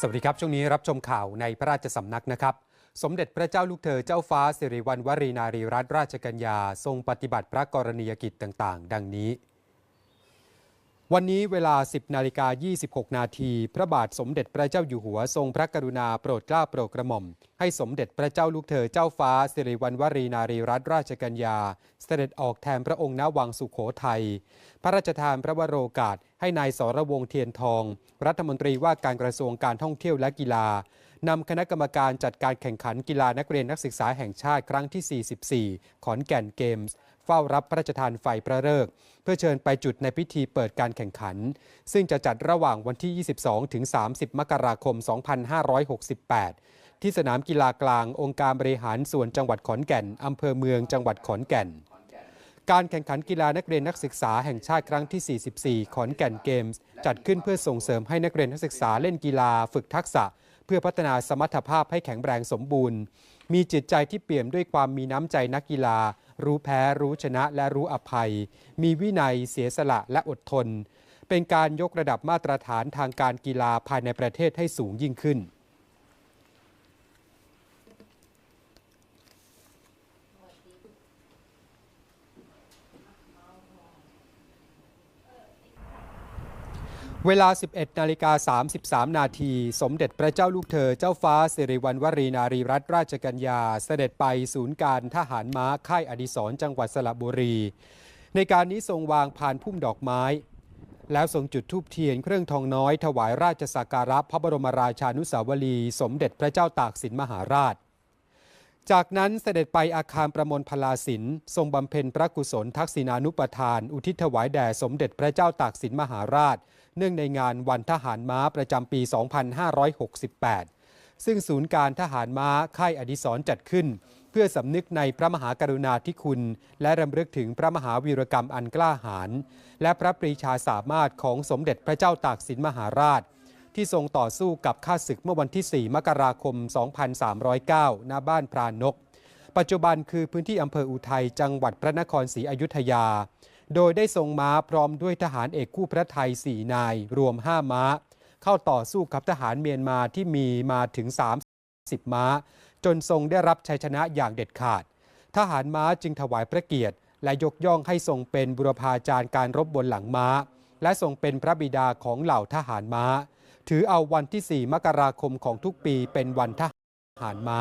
สวัสดีครับ ช่วงนี้รับชมข่าวในพระราชสำนักนะครับ สมเด็จพระเจ้าลูกเธอเจ้าฟ้าสิริวัณวรีนารีรัตนราชกัญญา ทรงปฏิบัติพระกรณียกิจต่าง ๆ ดังนี้ วันนี้เวลา 10 นาฬิกา 26 นาที พระบาทสมเด็จพระเจ้าอยู่หัวทรงพระกรุณาโปรดเกล้าโปรดกระหม่อม ให้สมเด็จพระเจ้าลูกเธอเจ้าฟ้า สิริวัณวรีนารีรัตนราชกัญญา เสด็จออกแทนพระองค์ณวังสุโขทัย พระราชทานพระวโรกาส ให้นายสรวงเทียนทอง รัฐมนตรีว่าการกระทรวงการท่องเที่ยวและกีฬานำคณะกรรมการจัดการแข่งขันกีฬานักเรียนนักศึกษาแห่งชาติครั้งที่ 44 ขอนแก่นเกมส์ เฝ้ารับพระราชทานไฟพระฤกษ์เพื่อเชิญไปจุดในพิธีเปิดการแข่งขัน ซึ่งจะจัดระหว่างวันที่ 22 ถึง 30 มกราคม 2568 ที่สนามกีฬากลางองค์การบริหารส่วนจังหวัดขอนแก่นอำเภอเมืองจังหวัดขอนแก่น การแข่งขันกีฬานักเรียนนักศึกษาแห่งชาติครั้งที่ 44 ขอนแก่นเกมส์ จัดขึ้นเพื่อส่งเสริมให้นักเรียนนักศึกษาเล่นกีฬาฝึกทักษะ เพื่อพัฒนาสมรรถภาพให้แข็งแรงสมบูรณ์ มีจิตใจที่เปี่ยมด้วยความมีน้ำใจนักกีฬา รู้แพ้รู้ชนะและรู้อภัย มีวินัยเสียสละและอดทน เป็นการยกระดับมาตรฐานทางการกีฬาภายในประเทศให้สูงยิ่งขึ้น เวลา 11 นาฬิกา 33 นาที สมเด็จพระเจ้าลูกเธอ เจ้าฟ้าสิริวัณวรีนารีรัตนราชกัญญา เสด็จไปศูนย์การทหารม้าค่ายอดิศรจังหวัดสระบุรี ในการนี้ทรงวางผ่านพุ่มดอกไม้ แล้วทรงจุดธูปเทียนเครื่องทองน้อยถวายราชสักการะพระบรมราชานุสาวรีย์สมเด็จพระเจ้าตากสินมหาราช จากนั้นเสด็จไปอาคารประมลพลาสินทรงบำเพ็ญพระกุศลทักษิณานุปทาน อุทิศถวายแด่สมเด็จพระเจ้าตากสินมหาราช เนื่องในงานวันทหารม้าประจำปี 2568 ซึ่งศูนย์การทหารม้าค่ายอดิศรจัดขึ้น เพื่อสำนึกในพระมหากรุณาธิคุณ และรำลึกถึงพระมหาวีรกรรมอันกล้าหาญและพระปรีชาสามารถของสมเด็จพระเจ้าตากสินมหาราช ที่ทรงต่อสู้กับข้าศึกเมื่อวันที่ 4 มกราคม 2309 ณ บ้านพรานกปัจจุบันคือพื้นที่อำเภออุทัยจังหวัดพระนครศรีอยุธยา โดยได้ทรงม้าพร้อมด้วยทหารเอกคู่พระไทย 4 นาย รวม 5 ม้า เข้าต่อสู้กับทหารเมียนมาที่มีมาถึง 30 ม้า จนทรงได้รับชัยชนะอย่างเด็ดขาด ทหารม้าจึงถวายพระเกียรติ และยกย่องให้ทรงเป็นบุรพาจารย์การรบบนหลังม้า และทรงเป็นพระบิดาของเหล่าทหารม้า ถือเอาวันที่ 4 มกราคมของทุกปีเป็นวันทหารม้า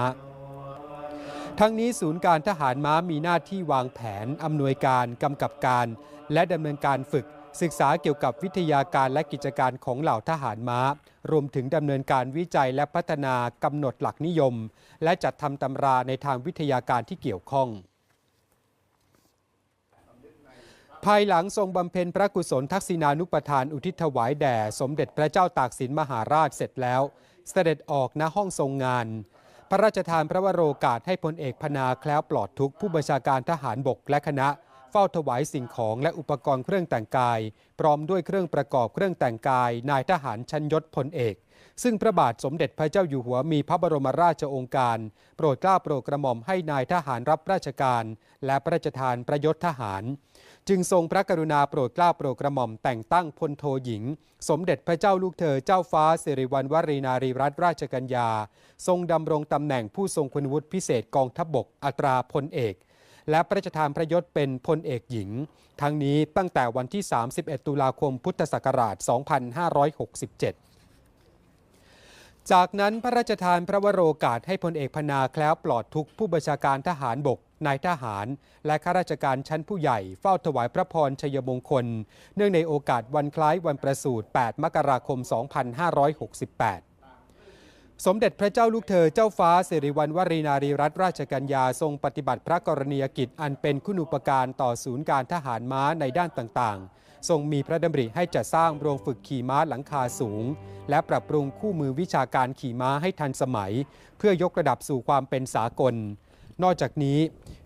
ทั้งนี้ศูนย์การทหารม้ามีหน้าที่วางแผน อำนวยการ กำกับการ และดำเนินการฝึก ศึกษาเกี่ยวกับวิทยาการและกิจการของเหล่าทหารม้า รวมถึงดำเนินการวิจัยและพัฒนากำหนดหลักนิยม และจัดทำตำราในทางวิทยาการที่เกี่ยวข้องภายหลังทรงบำเพ็ญพระกุศลทักษิณานุปทานอุทิศถวายแด่ สมเด็จพระเจ้าตากสินมหาราชเสร็จแล้ว เสด็จออกณห้องทรงงาน พระราชทานพระวโรกาสให้พลเอกพนาแคล้วปลอดทุกผู้บัญชาการทหารบกและคณะ เฝ้าถวายสิ่งของและอุปกรณ์เครื่องแต่งกาย พร้อมด้วยเครื่องประกอบเครื่องแต่งกาย นายทหารชั้นยศพลเอก ซึ่งพระบาทสมเด็จพระเจ้าอยู่หัวมีพระบรมราชโองการ โปรดเกล้าโปรดกระหม่อมให้นายทหารรับราชการ และพระราชทานประยศทหาร จึงทรงพระกรุณาโปรดเกล้าโปรดกระหม่อมแต่งตั้งพลโทหญิง สมเด็จพระเจ้าลูกเธอเจ้าฟ้าสิริวัณวรีนารีรัตนราชกัญญา ทรงดำรงตำแหน่งผู้ทรงคุณวุฒิพิเศษกองทัพบบกอัตราพลเอก และพระราชทานพระยศเป็นพลเอกหญิง ทั้งนี้ตั้งแต่วันที่ 31 ตุลาคมพุทธศักราช 2567จากนั้นพระราชทานพระวโรกาสให้พลเอกพนาแคล้วปลอดทุกผู้บัญชาการทหารบก นายทหาร และข้าราชการชั้นผู้ใหญ่เฝ้าถวายพระพรชัยมงคล เนื่องในโอกาสวันคล้ายวันประสูติ 8 มกราคม 2568สมเด็จพระเจ้าลูกเธอเจ้าฟ้าสิริวัณวรีนารีรัตนราชกัญญาทรงปฏิบัติพระกรณียกิจอันเป็นคุณูปการต่อศูนย์การทหารม้าในด้านต่างๆ ทรงมีพระดำริให้จัดสร้างโรงฝึกขี่ม้าหลังคาสูง และปรับปรุงคู่มือวิชาการขี่ม้าให้ทันสมัย เพื่อยกระดับสู่ความเป็นสากล นอกจากนี้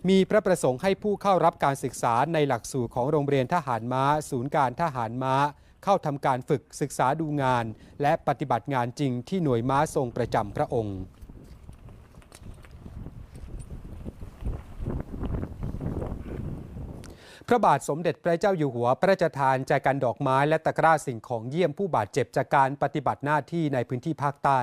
มีพระประสงค์ให้ผู้เข้ารับการศึกษาในหลักสูตรของโรงเรียนทหารม้า ศูนย์การทหารม้า เข้าทำการฝึกศึกษาดูงาน และปฏิบัติงานจริงที่หน่วยม้าทรงประจำพระองค์พระบาทสมเด็จพระเจ้าอยู่หัว พระราชทานแจกันดอกไม้และตะกร้าสิ่งของเยี่ยมผู้บาดเจ็บจากการปฏิบัติหน้าที่ในพื้นที่ภาคใต้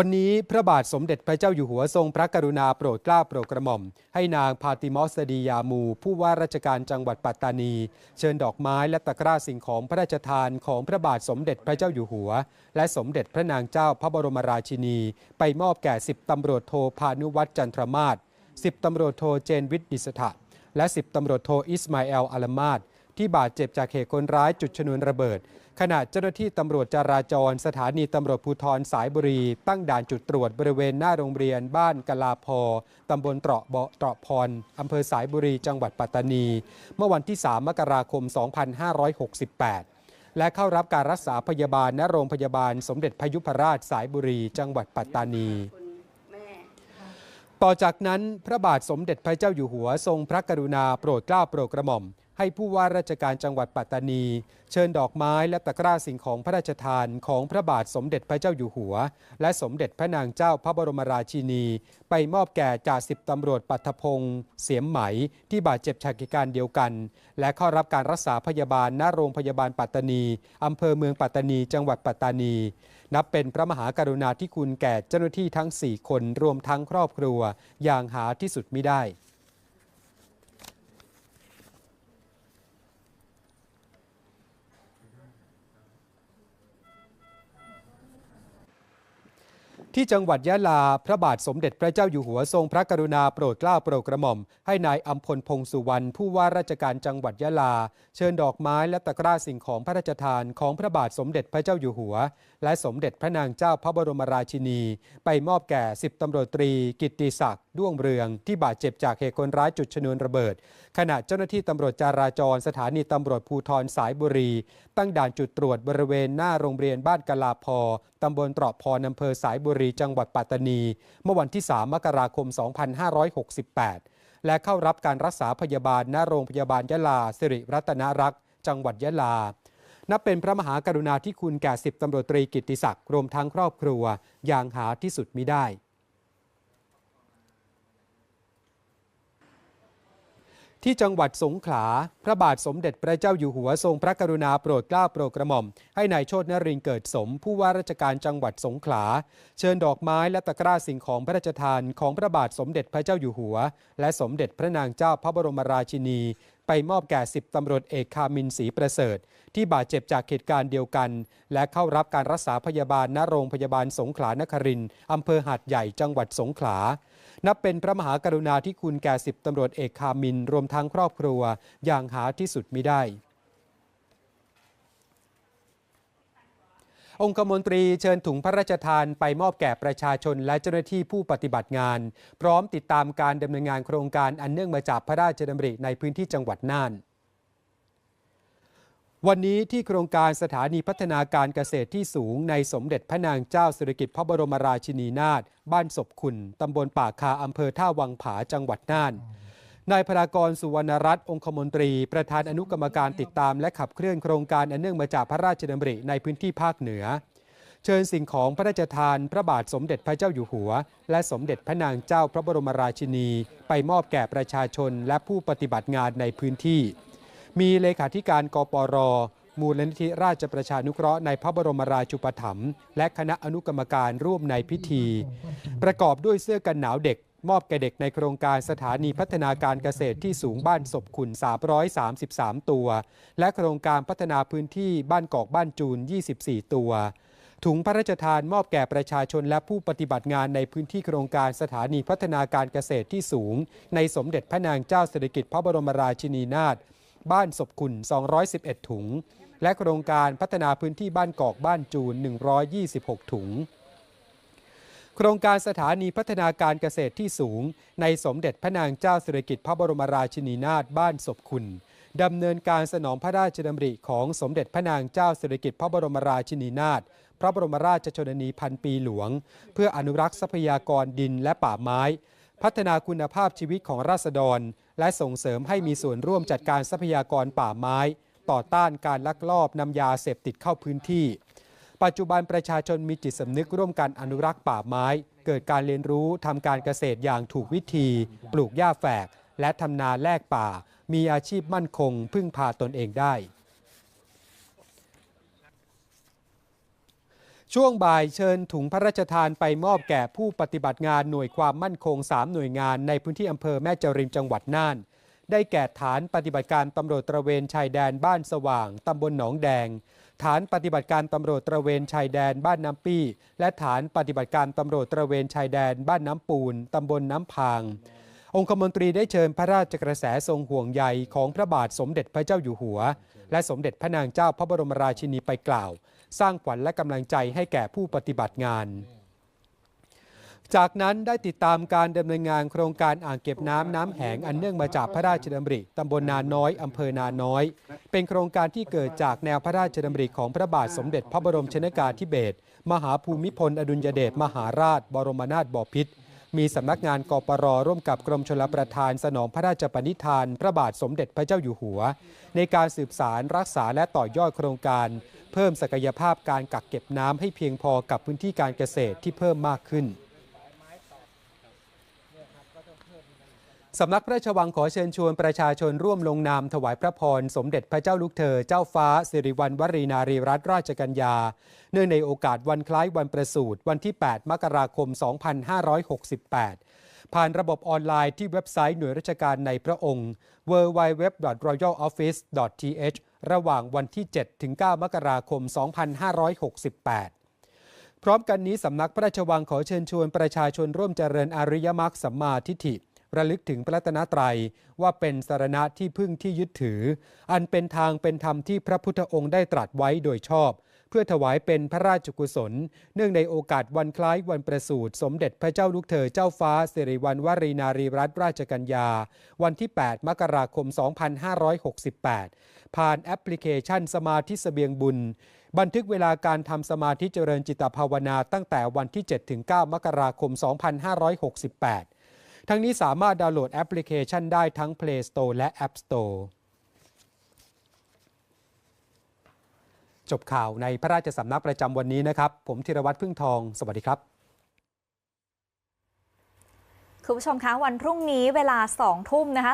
วันนี้พระบาทสมเด็จพระเจ้าอยู่หัวทรงพระกรุณาโปรดเกล้าโปรดกระหม่อม ให้นางพาติมอสดียามู ผู้ว่าราชการจังหวัดปัตตานี เชิญดอกไม้และตะกร้าสิ่งของพระราชทานของพระบาทสมเด็จพระเจ้าอยู่หัว และสมเด็จพระนางเจ้าพระบรมราชินี ไปมอบแก่สิบตำรวจโทพานุวัตรจันทรมาศสิบตำรวจโทเจนวิทย์ดิสถะและสิบตำรวจโทอิสมาเอลอัลมาด ที่บาดเจ็บจากเหตุคนร้ายจุดชนวนระเบิด ขณะเจ้าหน้าที่ตำรวจจราจร สถานีตำรวจภูธรสายบุรี ตั้งด่านจุดตรวจบริเวณหน้าโรงเรียนบ้านกลาพอตำบลเตราะเบาะเตราะพรอำเภอสายบุรีจังหวัดปัตตานี เมื่อวันที่ 3 มกราคม 2568และเข้ารับการรักษาพยาบาลณโรงพยาบาลสมเด็จพยุพราชสายบุรี จังหวัดปัตตานี ต่อจากนั้นพระบาทสมเด็จพระเจ้าอยู่หัวทรงพระกรุณาโปรดเกล้าโปรดกระหม่อม ให้ผู้ว่าราชการจังหวัดปัตตานี เชิญดอกไม้และตะกร้าสิ่งของพระราชทานของพระบาทสมเด็จพระเจ้าอยู่หัว และสมเด็จพระนางเจ้าพระบรมราชินี ไปมอบแก่จ่าสิบตำรวจปัทพงศ์เสียมไหม ที่บาดเจ็บจากเหตุการณ์เดียวกัน และเข้ารับการรักษาพยาบาลณโรงพยาบาลปัตตานีอำเภอเมืองปัตตานี จังหวัดปัตตานี นับเป็นพระมหากรุณาธิคุณแก่เจ้าหน้าที่ทั้ง 4 คนรวมทั้งครอบครัว อย่างหาที่สุดมิได้ ที่จังหวัดยะลา พระบาทสมเด็จพระเจ้าอยู่หัวทรงพระกรุณาโปรดเกล้าโปรดกระหม่อม ให้นายอัมพลพงสุวรรณผู้ว่าราชการจังหวัดยะลา เชิญดอกไม้และตะกร้าสิ่งของพระราชทานของพระบาทสมเด็จพระเจ้าอยู่หัว และสมเด็จพระนางเจ้าพระบรมราชินี ไปมอบแก่สิบตำรวจตรี กิตติศักดิ์ด้วงเรือง ที่บาดเจ็บจากเหตุคนร้ายจุดชนวนระเบิด ขณะเจ้าหน้าที่ตำรวจจาราจรสถานีตำรวจภูธรสายบุรี ตั้งด่านจุดตรวจบริเวณหน้าโรงเรียนบ้านกลาพอตำบลตรอบพรอำเภอสายบุรีจังหวัดปัตตานี เมื่อวันที่ 3 มกราคม 2568 และเข้ารับการรักษาพยาบาลณโรงพยาบาลยะลาสิริรัตนรักษ์ จังหวัดยะลา นับเป็นพระมหากรุณาธิคุณแก่สิบตำรวจตรีกิติศักดิ์รวมทั้งครอบครัวอย่างหาที่สุดมิได้ ที่จังหวัดสงขลา พระบาทสมเด็จพระเจ้าอยู่หัวทรงพระกรุณาโปรดเกล้าโปรดกระหม่อม ให้นายโชตนรินเกิดสม ผู้ว่าราชการจังหวัดสงขลา เชิญดอกไม้และตะกร้าสิ่งของพระราชทานของพระบาทสมเด็จพระเจ้าอยู่หัว และสมเด็จพระนางเจ้าพระบรมราชินี ไปมอบแก่สิบตำรวจเอกคามินศรีประเสริฐ ที่บาดเจ็บจากเหตุการณ์เดียวกัน และเข้ารับการรักษาพยาบาลณโรงพยาบาลสงขลานครินทร์อำเภอหาดใหญ่จังหวัดสงขลา นับเป็นพระมหากรุณาธิคุณแก่สิบตำรวจเอกคามิน รวมทั้งครอบครัว อย่างหาที่สุดมิได้องคมนตรีเชิญถุงพระราชทานไปมอบแก่ประชาชนและเจ้าหน้าที่ผู้ปฏิบัติงาน พร้อมติดตามการดำเนินงานโครงการอันเนื่องมาจากพระราชดำริในพื้นที่จังหวัดน่าน วันนี้ที่โครงการสถานีพัฒนาการเกษตรที่สูงในสมเด็จพระนางเจ้าสิริกิติ์พระบรมราชินีนาถบ้านศพขุนตำบลป่าคาอำเภอท่าวังผาจังหวัดน่านนายพรากรสุวรรณรัตน์องคมนตรี ประธานอนุกรรมการติดตามและขับเคลื่อนโครงการอันเนื่องมาจากพระราชดำริในพื้นที่ภาคเหนือ เชิญสิ่งของพระราชทานพระบาทสมเด็จพระเจ้าอยู่หัว และสมเด็จพระนางเจ้าพระบรมราชินี ไปมอบแก่ประชาชนและผู้ปฏิบัติงานในพื้นที่ มีเลขาธิการกปร มูลนิธิราชประชานุเคราะห์ในพระบรมราชูปถัมภ์และคณะอนุกรรมการร่วมในพิธี ประกอบด้วยเสื้อกันหนาวเด็ก มอบแก่เด็กในโครงการสถานีพัฒนาการเกษตรที่สูงบ้านศพขุน 333 ตัว และโครงการพัฒนาพื้นที่บ้านกอกบ้านจูน 24 ตัวถุงพระราชทานมอบแก่ประชาชนและผู้ปฏิบัติงานในพื้นที่โครงการสถานีพัฒนาการเกษตรที่สูง ในสมเด็จพระนางเจ้าสิริกิติ์พระบรมราชินีนาถ บ้านศพขุน 211 ถุง และโครงการพัฒนาพื้นที่บ้านกอกบ้านจูน 126 ถุง โครงการสถานีพัฒนาการเกษตรที่สูง ในสมเด็จพระนางเจ้าสิริกิติ์พระบรมราชินีนาถบ้านศพคุณดำเนินการสนองพระราชดำริของสมเด็จพระนางเจ้าสิริกิติ์พระบรมราชินีนาถพระบรมราชชนนีพันปีหลวง เพื่ออนุรักษ์ทรัพยากรดินและป่าไม้ พัฒนาคุณภาพชีวิตของราษฎร และส่งเสริมให้มีส่วนร่วมจัดการทรัพยากรป่าไม้ ต่อต้านการลักลอบนำยาเสพติดเข้าพื้นที่ ปัจจุบันประชาชนมีจิตสำนึกร่วมกันอนุรักษ์ป่าไม้ เกิดการเรียนรู้ทำการเกษตรอย่างถูกวิธี ปลูกหญ้าแฝก และทำนาแลกป่า มีอาชีพมั่นคง พึ่งพาตนเองได้ ช่วงบ่ายเชิญถุงพระราชทานไปมอบแก่ผู้ปฏิบัติงานหน่วยความมั่นคง 3 หน่วยงานในพื้นที่อำเภอแม่จริมจังหวัดน่าน ได้แก่ฐานปฏิบัติการตำรวจตระเวนชายแดนบ้านสว่างตำบลหนองแดง ฐานปฏิบัติการตำรวจตระเวนชายแดนบ้านน้ำปี้ และฐานปฏิบัติการตำรวจตระเวนชายแดนบ้านน้ำปูนตำบลน้ำพาง องคมนตรีได้เชิญพระราชกระแสทรงห่วงใยของพระบาทสมเด็จพระเจ้าอยู่หัว และสมเด็จพระนางเจ้าพระบรมราชินีไปกล่าว สร้างขวัญและกำลังใจให้แก่ผู้ปฏิบัติงาน จากนั้นได้ติดตามการดำเนินงานโครงการอ่างเก็บน้ำน้ำแหงอันเนื่องมาจากพระราชดำริตำบลนาน้อยอำเภอนาน้อย เป็นโครงการที่เกิดจากแนวพระราชดำริของพระบาทสมเด็จพระบรมชนกาธิเบศรมหาภูมิพลอดุลยเดชมหาราช บรมนาถบพิตรมีสำนักงานกปรร่วมกับกรมชลประทานสนองพระราชปณิธาน พระบาทสมเด็จพระเจ้าอยู่หัว ในการสืบสารรักษาและต่อยอดโครงการ เพิ่มศักยภาพการกักเก็บน้ำให้เพียงพอกับพื้นที่การเกษตรที่เพิ่มมากขึ้นสำนักพระราชวังขอเชิญชวนประชาชนร่วมลงนามถวายพระพร สมเด็จพระเจ้าลูกเธอ เจ้าฟ้า สิริวัณวรีนารีรัตนราชกัญญา เนื่องในโอกาสวันคล้ายวันประสูติวันที่ 8 มกราคม 2568 ผ่านระบบออนไลน์ที่เว็บไซต์หน่วยราชการในพระองค์ www.royaloffice.th ระหว่างวันที่ 7 ถึง 9 มกราคม 2568 พร้อมกันนี้สำนักพระราชวังขอเชิญชวนประชาชนร่วมเจริญอริยมรรคสัมมาทิฏฐิระลึกถึงพระตนตรัยว่าเป็นสารณะที่พึ่งที่ยึดถือ อันเป็นทางเป็นธรรมที่พระพุทธองค์ได้ตรัสไว้โดยชอบ พื่อถวายเป็นพระราชกุศล เนื่องในโอกาสวันคล้ายวันประสูติสมเด็จพระเจ้าลูกเธอเจ้าฟ้าสิริวัณวรีนารีรัตนราชกัญญา วันที่ 8 มกราคม 2568 ผ่านแอปพลิเคชันสมาธิเสบียงบุญ บันทึกเวลาการทำสมาธิเจริญจิตภาวนาตั้งแต่วันที่ 7-9 มกราคม 2568 ทั้งนี้สามารถดาวน์โหลดแอปพลิเคชันได้ทั้ง Play Store และ App Store จบข่าวในพระราชสำนักประจำวันนี้นะครับ ผมธีรวัตรพึ่งทอง สวัสดีครับคุณผู้ชมคะวันพรุ่งนี้เวลา2ทุ่มนะคะ